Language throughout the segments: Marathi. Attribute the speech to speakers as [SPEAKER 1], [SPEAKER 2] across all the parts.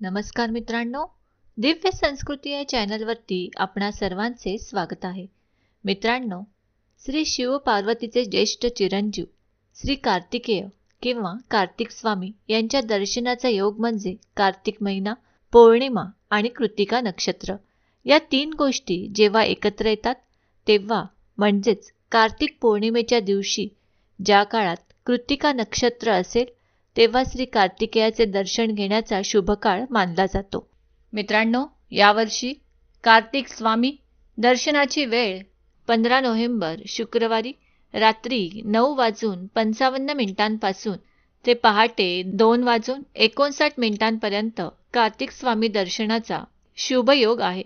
[SPEAKER 1] नमस्कार मित्रांनो दिव्य संस्कृती या चॅनलवरती आपणा सर्वांचे स्वागत आहे. मित्रांनो श्री शिवपार्वतीचे ज्येष्ठ चिरंजीव श्री कार्तिकेय किंवा कार्तिक स्वामी यांच्या दर्शनाचा योग म्हणजे कार्तिक महिना पौर्णिमा आणि कृतिका नक्षत्र. या तीन गोष्टी जेव्हा एकत्र येतात तेव्हा म्हणजेच कार्तिक पौर्णिमेच्या दिवशी ज्या काळात कृतिका नक्षत्र असेल तेव्हा श्री कार्तिकेयाचे दर्शन घेण्याचा शुभकाळ मानला जातो. मित्रांनो यावर्षी कार्तिक स्वामी दर्शनाची वेळ पंधरा नोव्हेंबर शुक्रवारी रात्री नऊ वाजून पंचावन्न मिनिटांपासून ते पहाटे दोन वाजून एकोणसाठ मिनिटांपर्यंत कार्तिक स्वामी दर्शनाचा शुभयोग आहे.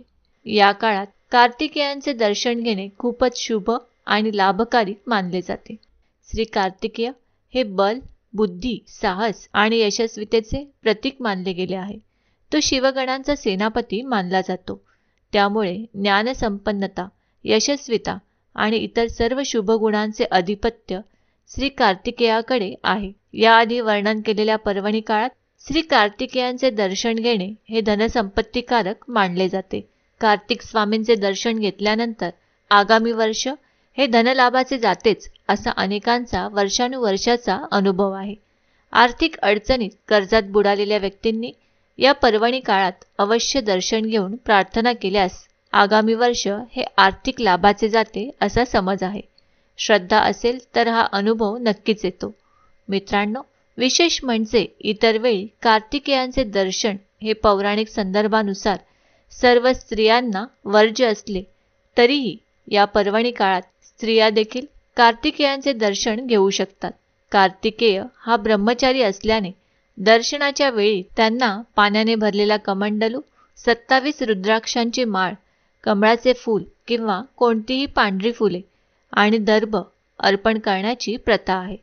[SPEAKER 1] या काळात कार्तिकेयांचे दर्शन घेणे खूपच शुभ आणि लाभकारी मानले जाते. श्री कार्तिकेय हे बल बुद्धी साहस आणि यशस्वीतेचे प्रतीक मानले गेले आहे. तो शिवगणांचा सेनापती मानला जातो. त्यामुळे ज्ञानसंपन्नता यशस्विता आणि इतर सर्व शुभगुणांचे अधिपत्य श्री कार्तिकेयाकडे आहे. याआधी वर्णन केलेल्या पर्वणी काळात श्री कार्तिकेयांचे दर्शन घेणे हे धनसंपत्तीकारक मानले जाते. कार्तिक स्वामींचे दर्शन घेतल्यानंतर आगामी वर्ष हे धनलाभाचे जातेच असा अनेकांचा वर्षानुवर्षाचा अनुभव आहे. आर्थिक अडचणीत कर्जात बुडालेल्या व्यक्तींनी या पर्वणी काळात अवश्य दर्शन घेऊन प्रार्थना केल्यास आगामी वर्ष हे आर्थिक लाभाचे जाते असा समज आहे. श्रद्धा असेल तर हा अनुभव नक्कीच येतो. मित्रांनो विशेष म्हणजे इतर वेळी कार्तिकेयांचे दर्शन हे पौराणिक संदर्भानुसार सर्व स्त्रियांना वर्ज्य असले तरीही या पर्वणी काळात स्त्रिया देखील कार्तिकेयांचे दर्शन घेऊ शकतात. कार्तिकेय हा ब्रह्मचारी असल्याने दर्शनाच्या वेळी त्यांना पाण्याने भरलेला कमंडलू सत्तावीस रुद्राक्षांची माळ कमळाचे फूल किंवा कोणतीही पांढरी फुले आणि दर्भ अर्पण करण्याची प्रथा आहे.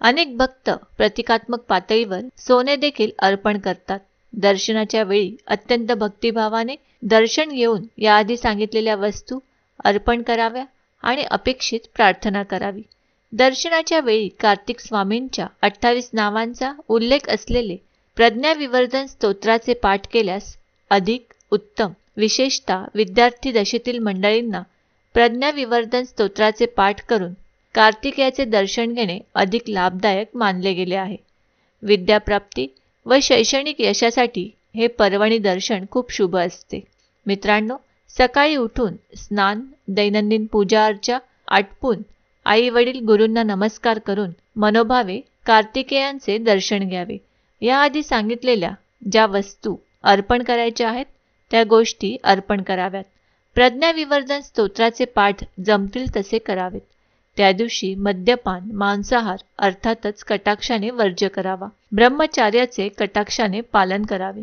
[SPEAKER 1] अनेक भक्त प्रतिकात्मक पातळीवर सोने देखील अर्पण करतात. दर्शनाच्या वेळी अत्यंत भक्तिभावाने दर्शन घेऊन याआधी सांगितलेल्या वस्तू अर्पण कराव्या आणि अपेक्षित प्रार्थना करावी. दर्शनाच्या वेळी कार्तिक स्वामींच्या अठ्ठावीस नावांचा उल्लेख असलेले प्रज्ञाविवर्धन स्तोत्राचे पाठ केल्यास अधिक उत्तम विशेषतः विद्यार्थी दशेतील मंडळींना प्रज्ञाविवर्धन स्तोत्राचे पाठ करून कार्तिकेयाचे दर्शन घेणे अधिक लाभदायक मानले गेले आहे. विद्याप्राप्ती व शैक्षणिक यशासाठी हे पर्वणी दर्शन खूप शुभ असते. मित्रांनो सकाळी उठून स्नान दैनंदिन पूजा अर्चा आटपून आई वडील गुरूंना नमस्कार करून मनोभावे कार्तिकेयांचे दर्शन घ्यावे. याआधी सांगितलेल्या ज्या वस्तू अर्पण करायच्या आहेत त्या गोष्टी अर्पण कराव्यात. प्रज्ञाविवर्धन स्तोत्राचे पाठ जमतील तसे करावेत. त्या दिवशी मद्यपान मांसाहार अर्थातच कटाक्षाने वर्ज्य करावा. ब्रह्मचार्याचे कटाक्षाने पालन करावे.